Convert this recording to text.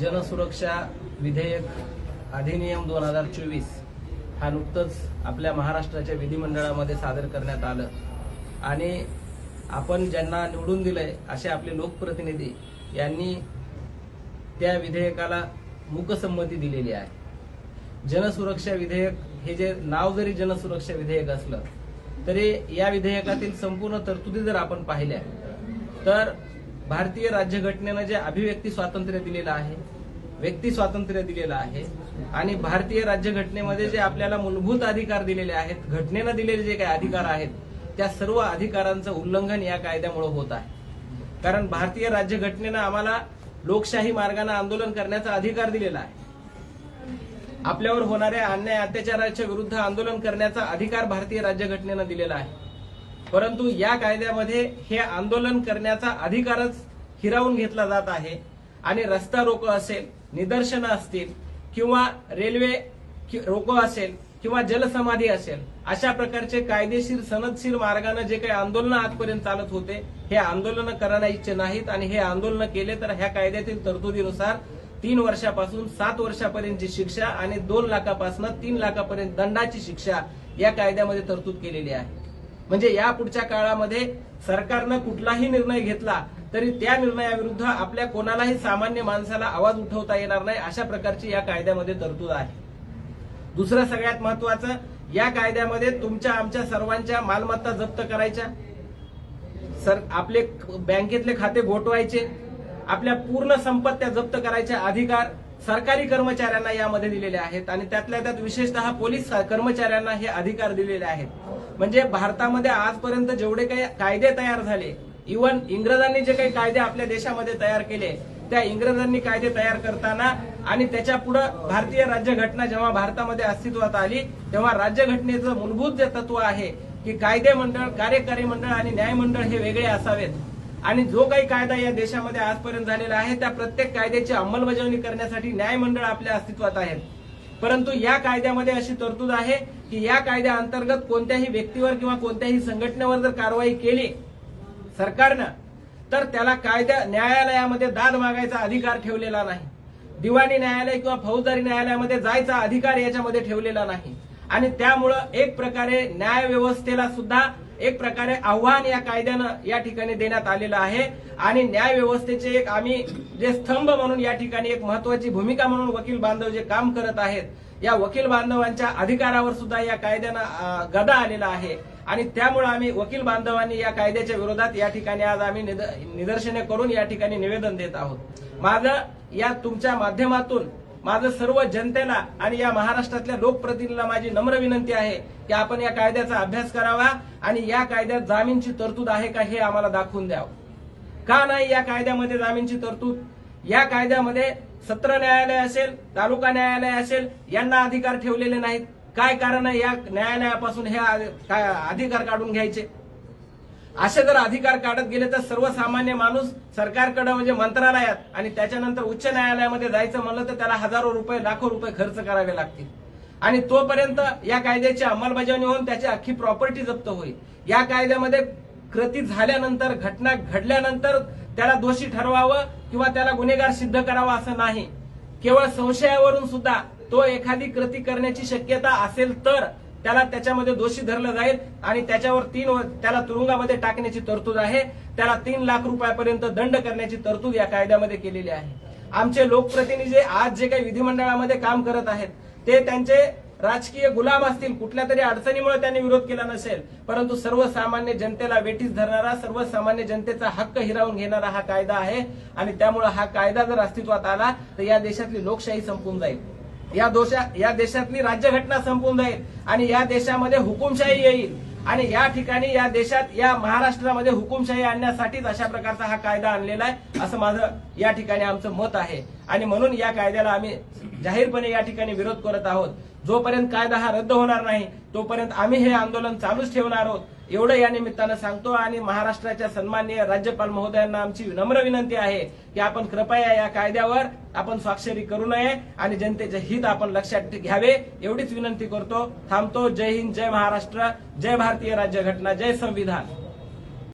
जनसुरक्षा विधेयक अधिनियम दोन हजार चोवीस हा नुकतंच आपल्या महाराष्ट्राच्या विधिमंडळामध्ये सादर करण्यात आलं. आणि आपण ज्यांना निवडून दिलंय असे आपले लोकप्रतिनिधी यांनी त्या विधेयकाला मुकसंमती दिलेली आहे. जनसुरक्षा विधेयक हे जे नाव जरी जनसुरक्षा विधेयक असलं तरी या विधेयकातील संपूर्ण तरतुदी जर आपण पाहिल्या तर भारतीय राज्यघटनेनं जे अभिव्यक्ती स्वातंत्र्य दिलेलं आहे व्यक्ती स्वातंत्र्य दिलेलं आहे आणि भारतीय राज्यघटनेमध्ये जे आपल्याला मूलभूत अधिकार दिलेले आहेत घटनेनं दिलेले जे काही अधिकार आहेत त्या सर्व अधिकारांचं उल्लंघन या कायद्यामुळे होत आहे. कारण भारतीय राज्यघटनेनं आम्हाला लोकशाही मार्गाने आंदोलन करण्याचा अधिकार दिलेला आहे. आपल्यावर होणाऱ्या अन्याय अत्याचाराच्या विरुद्ध आंदोलन करण्याचा अधिकार भारतीय राज्यघटनेनं दिलेला आहे. परंतु या कायद्यामध्ये हे आंदोलन करण्याचा अधिकारच हिरावून घेतला जात आहे. आणि रस्ता रोको असेल निदर्शनं असतील किंवा रेल्वे कि- रोको असेल किंवा जलसमाधी असेल अशा प्रकारचे कायदेशीर सनदशीर मार्गाने जे काही आंदोलन आजपर्यंत चालत होते हे आंदोलन करण्याचे नाहीत. आणि हे आंदोलन केले तर ह्या कायद्यातील तरतुदीनुसार तीन वर्षापासून सात वर्षापर्यंतची शिक्षा आणि दोन लाखापासून तीन लाखापर्यंत दंडाची शिक्षा या कायद्यामध्ये तरतूद केलेली आहे. म्हणजे या पुढच्या काळामध्ये सरकारनं कुठलाही निर्णय घेतला तरी त्या निर्णयाविरुद्ध आपल्या कोणालाही सामान्य माणसाला आवाज उठवता येणार नाही अशा प्रकारची या कायद्यामध्ये तरतूद आहे. दुसरं सगळ्यात महत्वाचं या कायद्यामध्ये तुमच्या आमच्या सर्वांच्या मालमत्ता जप्त करायच्या. सर आपले बँकेतले खाते गोठवायचे. आपल्या पूर्ण संपत्त्या जप्त करायचे अधिकार सरकारी कर्मचाऱ्यांना यामध्ये दिलेले आहेत आणि त्यातल्या त्यात विशेषतः पोलीस कर्मचाऱ्यांना हे अधिकार दिलेले आहेत. म्हणजे भारतामध्ये आजपर्यंत जेवढे काही कायदे तयार झाले इवन इंग्रजांनी जे काही कायदे आपल्या देशामध्ये तयार केले त्या इंग्रजांनी कायदे तयार करताना आणि त्याच्या पुढे भारतीय राज्यघटना जेव्हा भारतामध्ये अस्तित्वात आली तेव्हा राज्यघटनेचं मूलभूत जे तत्व आहे की कायदे मंडळ कार्यकारी मंडळ आणि न्यायमंडळ हे वेगळे असावेत. आणि जो काही कायदा या देशामध्ये आजपर्यंत झालेला आहे त्या प्रत्येक कायद्याची अंमलबजावणी करण्यासाठी न्यायमंडळ आपल्या अस्तित्वात आहेत. परंतु या कायद्यामध्ये अशी तरतूद आहे की या कायद्याअंतर्गत कोणत्याही व्यक्तीवर किंवा कोणत्याही संघटनेवर जर कारवाई केली सरकारनं तर त्याला कायद्या न्यायालयामध्ये दाद मागायचा अधिकार ठेवलेला नाही. दिवाणी न्यायालय किंवा फौजदारी न्यायालयामध्ये जायचा अधिकार याच्यामध्ये ठेवलेला नाही. आणि त्यामुळं एक प्रकारे न्याय व्यवस्थेला सुद्धा एक प्रकारे आव्हान या कायद्यानं या ठिकाणी देण्यात आलेलं आहे. आणि न्याय व्यवस्थेचे एक आम्ही जे स्तंभ म्हणून या ठिकाणी एक महत्वाची भूमिका म्हणून वकील बांधव जे काम करत आहेत या वकील बांधवांच्या अधिकारावर सुद्धा या कायद्यानं गदा आलेला आहे. आणि त्यामुळे आम्ही वकील बांधवांनी या कायद्याच्या विरोधात या ठिकाणी आज आम्ही निद- निदर्शने करून या ठिकाणी निवेदन देत आहोत. माझं या तुमच्या माध्यमातून माझं सर्व जनतेला आणि या महाराष्ट्रातल्या लोकप्रतिनिधीला माझी नम्र विनंती आहे की आपण या कायद्याचा अभ्यास करावा आणि या कायद्यात जामीनची तरतूद आहे का हे आम्हाला दाखवून द्यावं. का नाही या कायद्यामध्ये जामीनची तरतूद? या कायद्यामध्ये सत्र न्यायालय असेल तालुका न्यायालय असेल यांना अधिकार ठेवलेले नाहीत. काय कारण आहे या न्यायालयापासून हे अधिकार काढून घ्यायचे? असे जर अधिकार काढत गेले तर सर्वसामान्य माणूस सरकारकडे म्हणजे मंत्रालयात आणि त्याच्यानंतर उच्च न्यायालयामध्ये जायचं म्हणलं तर त्याला हजारो रुपये लाखो रुपये खर्च करावे लागतील. आणि तोपर्यंत या कायद्याची अंमलबजावणी होऊन त्याची अख्खी प्रॉपर्टी जप्त होईल. या कायद्यामध्ये कृती झाल्यानंतर घटना घडल्यानंतर त्याला दोषी ठरवावं किंवा त्याला गुन्हेगार सिद्ध करावा असं नाही. केवळ संशयावरून सुद्धा तो एखादी कृती करण्याची शक्यता असेल तर त्याला त्याच्यामध्ये दोषी धरलं जाईल आणि त्याच्यावर तीन त्याला तुरुंगामध्ये टाकण्याची तरतूद आहे. त्याला तीन लाख रुपयापर्यंत दंड करण्याची तरतूद या कायद्यामध्ये केलेली आहे. आमचे लोकप्रतिनिधी जे आज जे काही विधिमंडळामध्ये काम करत आहेत ते त्यांचे राजकीय गुलाम असतील कुठल्या तरी अडचणीमुळे त्यांनी विरोध केला नसेल परंतु सर्वसामान्य जनतेला वेठीस धरणारा सर्वसामान्य जनतेचा हक्क हिरावून घेणारा हा कायदा आहे. आणि त्यामुळे हा कायदा जर अस्तित्वात आला तर या देशातली लोकशाही संपून जाईल. या दोषा या देशातली राज्यघटना संपून जाईल आणि या देशामध्ये हुकुमशाही येईल. आणि या ठिकाणी या देशात या महाराष्ट्रामध्ये हुकुमशाही आणण्यासाठीच अशा प्रकारचा हा कायदा आणलेला आहे असं माझं या ठिकाणी आमचं मत आहे. आणि म्हणून या कायद्याला आम्ही जाहीरपणे या ठिकाणी विरोध करत आहोत. जोपर्यंत कायदा हा रद्द होणार नाही तोपर्यंत आम्ही हे आंदोलन चालूच ठेवणार आहोत. एवढं या निमित्तानं सांगतो आणि महाराष्ट्राच्या सन्माननीय राज्यपाल महोदयांना आमची नम्र विनंती आहे की आपण कृपया या कायद्यावर आपण स्वाक्षरी करू नये आणि जनतेचे हित आपण लक्षात घ्यावे एवढीच विनंती करतो. थांबतो. जय हिंद जय महाराष्ट्र जय भारतीय राज्यघटना जय संविधान.